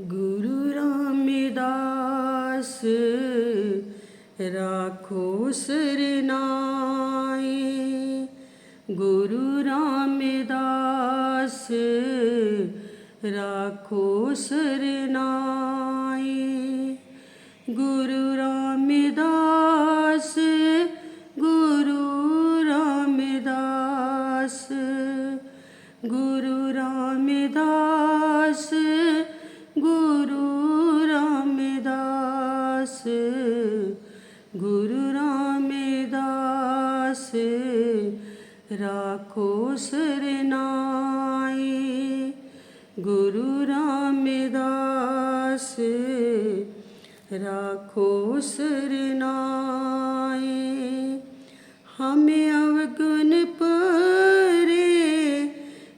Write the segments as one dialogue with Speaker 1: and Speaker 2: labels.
Speaker 1: ਗੁਰੂ ਰਾਮਦਾਸ ਰਾਖੋ ਸਰਨਾਏ ਗੁਰੂ ਰਾਮਦਾਸ ਰਾਖੋ ਸਰਨਾਏ ਗੁਰੂ ਰਾਮਦਾਸ ਗੁਰੂ ਰਾਮਦਾਸ, ਰਾਖੋ ਸਰਨਾਈ ਗੁਰੂ ਰਾਮਦਾਸ, ਰਾਖੋ ਸਰਨਾਈ ਹਮੇ ਅਵਗੁਣ ਪਰੇ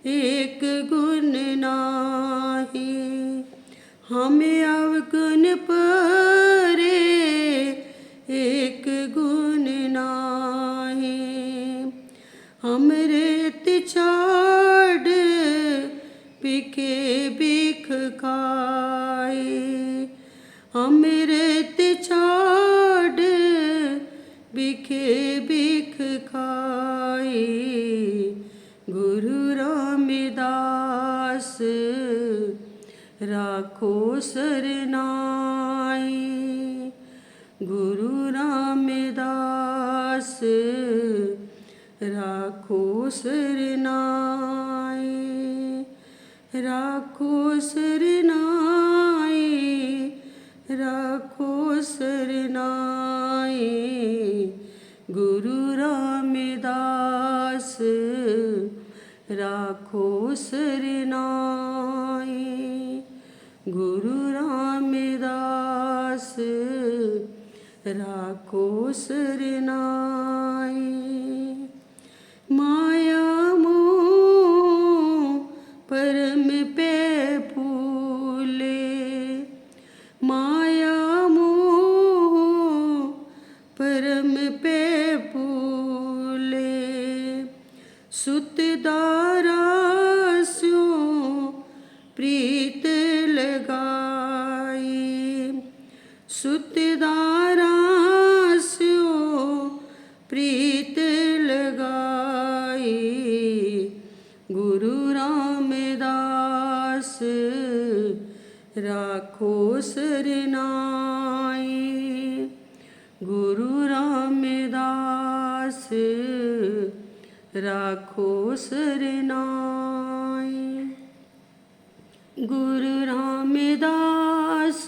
Speaker 1: ਏਕ ਗੁਣ ਨਾਹੀ। ਹਮੇ ਅਵਗੁਣ ਪਰੇ ਬਿਖੇ ਬਿਖ ਖਾਏ ਗੁਰੂ ਰਾਮਦਾਸ ਰਾਖੋ ਸਰਨਾਏ। ਗੁਰੂ ਰਾਮਦਾਸ ਰਾਖੋ ਸਰਨਾਏ ਰਾਖੋ ਸਰਨਾਏ। ਰਾਖੋ ਗੁਰੂ ਰਾਮਦਾਸ, ਰਾਖੋ ਸਰਨਾਏ ਮਾਇਆ ਮੋਹ ਪਰਮ ਪੇ ਪੂਲੇ ਮਾਇਆ ਮੋਹ ਪਰਮ ਪੈ ਭੂਲੇ ਸੁਤ ਸੁਤ ਦਾ ਸਿਓ ਪ੍ਰੀਤ ਲਗਾਈ। ਗੁਰੂ ਰਾਮਦਾਸ ਰਾਖੋ ਸਰਨਾਏ ਗੁਰੂ ਰਾਮਦਾਸ ਰਾਖੋ ਸਰਨਾਏ ਗੁਰੂ ਰਾਮਦਾਸ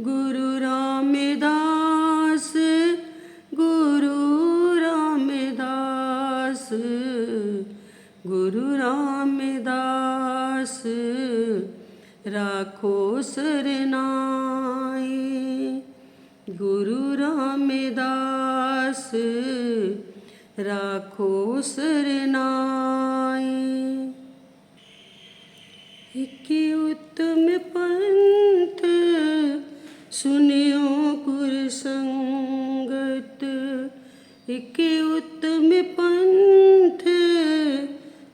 Speaker 1: ਗੁਰੂ ਰਾਮਦਾਸ ਗੁਰੂ ਰਾਮਦਾਸ ਗੁਰੂ ਰਾਮਦਾਸ ਰਾਖੋ ਸਰਨਾਏ ਗੁਰੂ ਰਾਮਦਾਸ ਰਾਖੋ ਸਰਨਾਏ ਇਕ ਉਤਮ ਇਕ ਉਤਮ ਪੰਥ,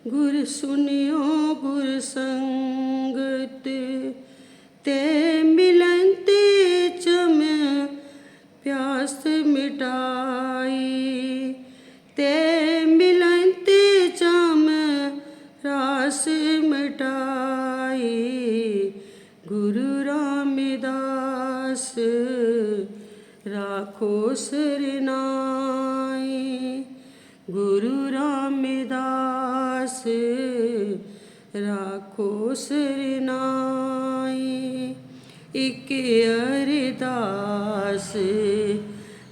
Speaker 1: ਗੁਰ ਸੁਨਿਓ ਗੁਰ ਸੰਗਤ, ਤੇ ਮਿਲਨ ਤੇ ਚਮ ਪਿਆਸ ਮਿਟਾਈ, ਤੇ ਮਿਲਨ ਤੇ ਚਮ ਰਾਸ ਮਿਟਾਈ, ਗੁਰੂ ਰਾਮਦਾਸ ਰਾਖੋ ਸਰਨਾਈ ਗੁਰੂ ਰਾਮਦਾਸ, ਰਾਖੋ ਸਰਨਾਈ ਇਕ ਅਰਦਾਸ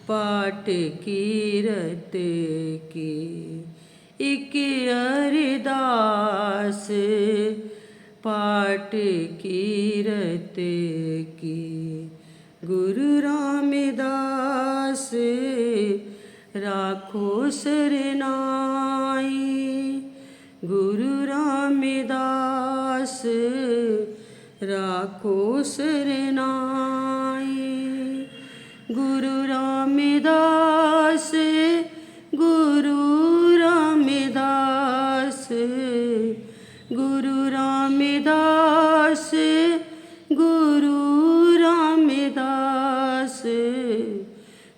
Speaker 1: ਪਾਟ ਕੀਰਤ ਕੀ। ਇਕ ਅਰਦਾਸ ਪਾਟ ਕੀਰਤ ਗੁਰੂ ਰਾਮਦਾਸ, ਰਾਖੋ ਸਰਨਾਈ ਗੁਰੂ ਰਾਮਦਾਸ, ਰਾਖੋ ਸਰਨਾਈ ਗੁਰੂ ਰਾਮਦਾਸ ਗੁਰੂ ਰਾਮਦਾਸ ਗੁਰੂ ਰਾਮਦਾਸ, ਗੁਰੂ